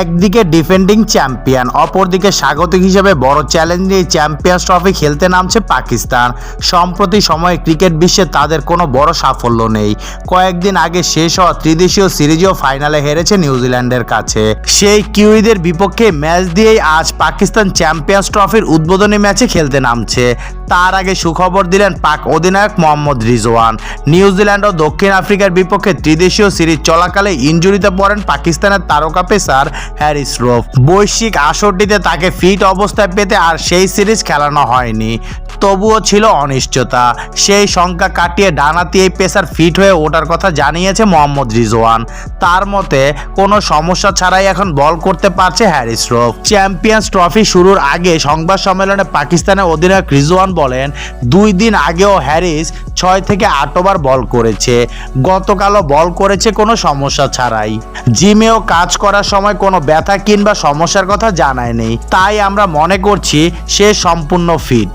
একদিকে defending champion অপরদিকে স্বাগতিক হিসেবে বড় চ্যালেঞ্জ নিয়ে চ্যাম্পিয়ন্স ট্রফি খেলতে নামছে পাকিস্তান। সম্প্রতি সময়ে ক্রিকেট বিশ্বে তাদের কোনো বড় সাফল্য নেই। কয়েকদিন আগে শেষ হওয়া ত্রিদেশীয় সিরিজও ফাইনালে হেরেছে নিউজিল্যান্ডের কাছে। সেই কিউইদের বিপক্ষে ম্যাচ দিয়েই আজ পাকিস্তান চ্যাম্পিয়ন্স ট্রফির উদ্বোধনী ম্যাচে খেলতে নামছে। তার আগে সুখবর দিলেন পাক অধিনায়ক মোহাম্মদ রিজওয়ান। নিউজিল্যান্ড ও দক্ষিণ আফ্রিকার বিপক্ষে ত্রিদেশীয় সিরিজ চলাকালে ইনজুরিতে পড়েন পাকিস্তানের তারকা পেসার হ্যারিস রোফ। বৈশ্বিক আসরটিতে তাকে ফিট অবস্থায় পেতে আর সেই সিরিজ খেলানো হয়নি। তবুও ছিল অনিশ্চয়তা। সেই সংখ্যা কাটিয়ে ডানাতি এই পেসার ফিট হয়ে ওঠার কথা জানিয়েছে মোহাম্মদ রিজওয়ান। তার মতে, কোনো সমস্যা ছাড়াই এখন বল করতে পারছে হ্যারিস রোফ। চ্যাম্পিয়ন্স ট্রফি শুরুর আগে সংবাদ সম্মেলনে পাকিস্তানের অধিনায়ক রিজওয়ান বলেন, দুই দিন আগেও হ্যারিস ছয় থেকে আট ওভার বল করেছে। গতকালও বল করেছে, কোনো সমস্যা ছাড়াই। জিমেও কাজ করার সময় কোনো ব্যথা কিংবা সমস্যার কথা জানায়নি। তাই আমরা মনে করছি সে সম্পূর্ণ ফিট